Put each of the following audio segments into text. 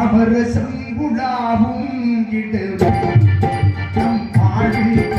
சமரசம் உலாவும் இடுவோம் நம் பாடும்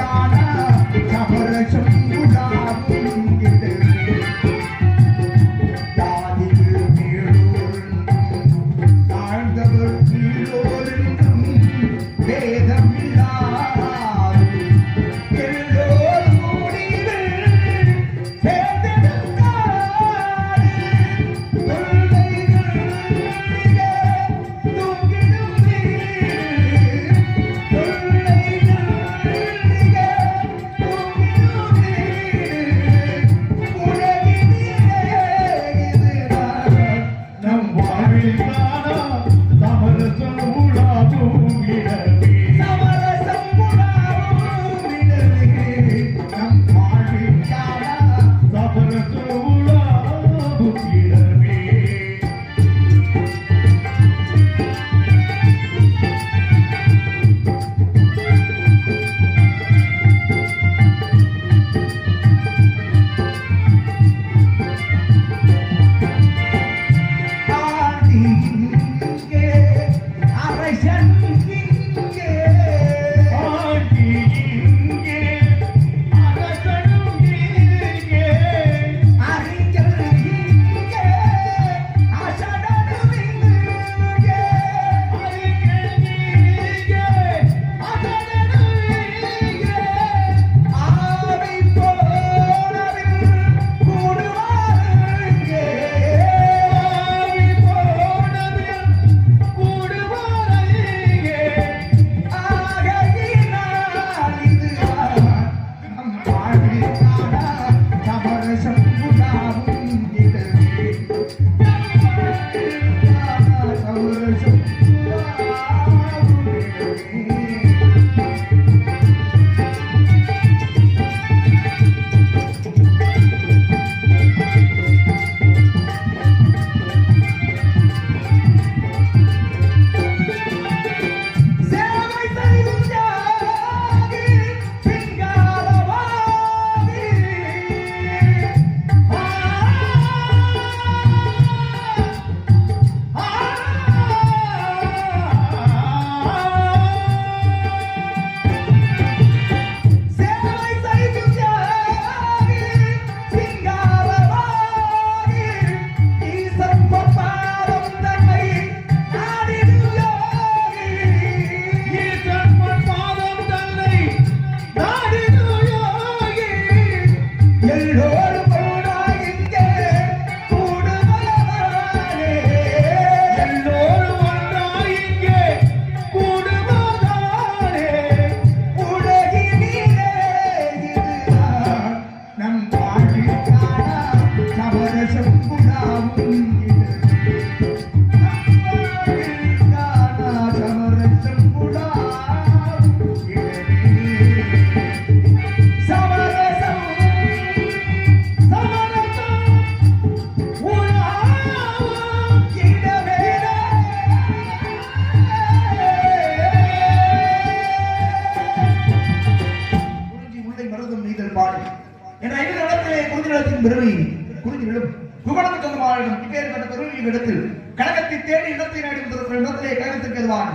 வேண்டும் இடத்தில் கழகத்தை தேடி இடத்தை நாடி இடத்திலே கழகத்திற்கு எதுவான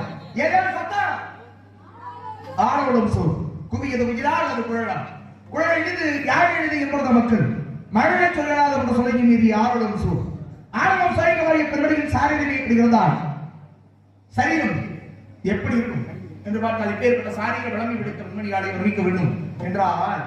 ஏதாவது சொன்னா சொல் குவியது உயிரால் அது குழலாம். குழல் எழுது யார் எழுது என்பது மக்கள் மழை சொல்லலாம் என்று சொல்லி மீதி ஆரோடும் சொல் ஆணவம் சரிக வரைய பெருமடியின் சாரீரம் எப்படி இருந்தால் சரீரம் எப்படி இருக்கும்? என்று பார்த்தால் இப்பேற்பட்ட சாரீர வளமை விடுத்த முன்னணி ஆடை வர்ணிக்க வேண்டும். என்றால்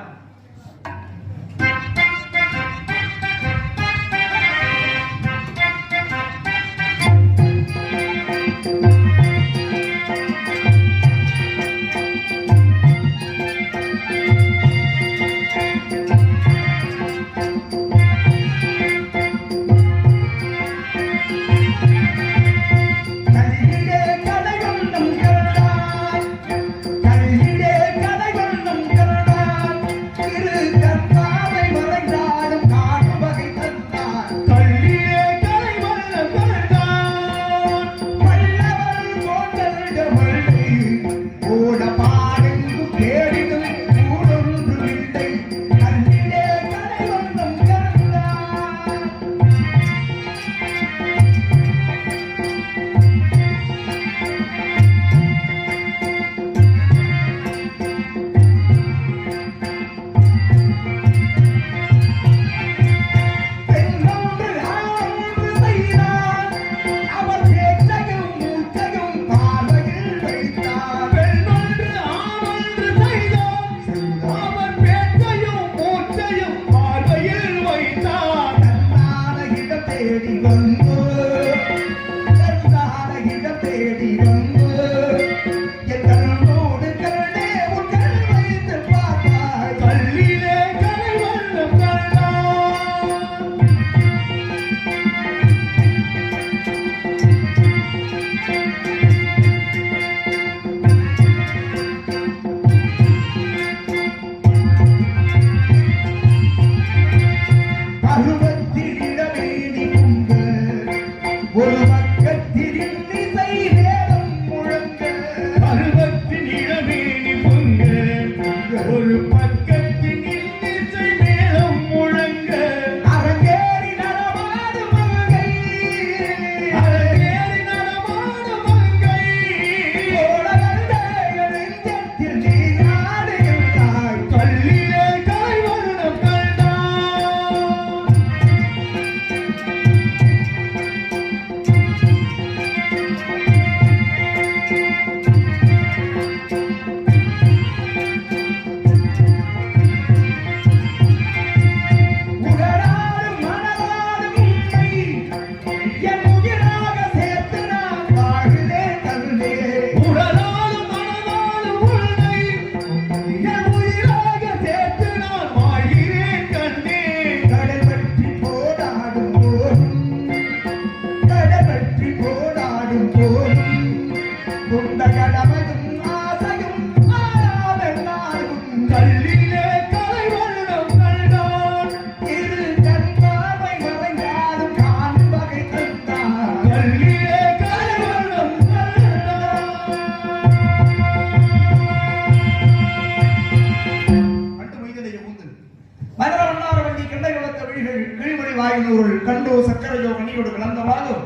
கண்டோ சக்கரையோ கண்ணியோடு கலந்த மாதம்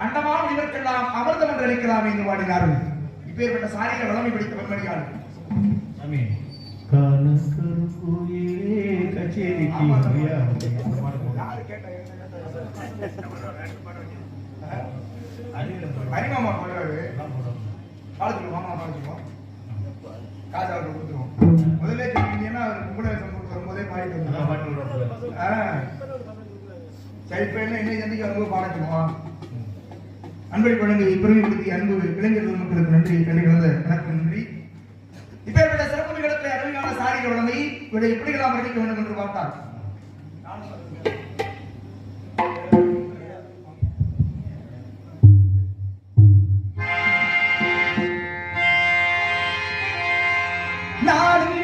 அண்டமான இவர்க்கெல்லாம் அமிர்தம் என்று அளிக்கலாம் என்று வாடினார்கள் இப்பேற்பட்ட சாரியில வளமை பிடித்த பெண்மணியாள்? அரிமாமா பாடுறாரு பாடத்துக்கு மாமா பாடிச்சுக்கோம் காசு அவருக்கு கொடுத்துருவோம். முதல்ல சொன்னீங்கன்னா அவர் கும்படேசம் போட்டு வரும்போதே பாடிட்டு வந்துருவோம் சரி இப்ப என்ன இன்னைக்கு சந்திக்க வரும்போது பாடச்சுக்குவோம் அன்பை குழந்தை பெருமைப்படுத்தி அன்பு இளைஞர் மக்களுக்கு நன்றி கண்டு கலந்த எனக்கு நன்றி. இப்பேற்பட்ட சிறப்பு நிகழ்ச்சிகளை அருமையான சாரிக உடமை இவரை எப்படியெல்லாம் வர்ணிக்க வேண்டும் என்று பார்த்தார் நானும்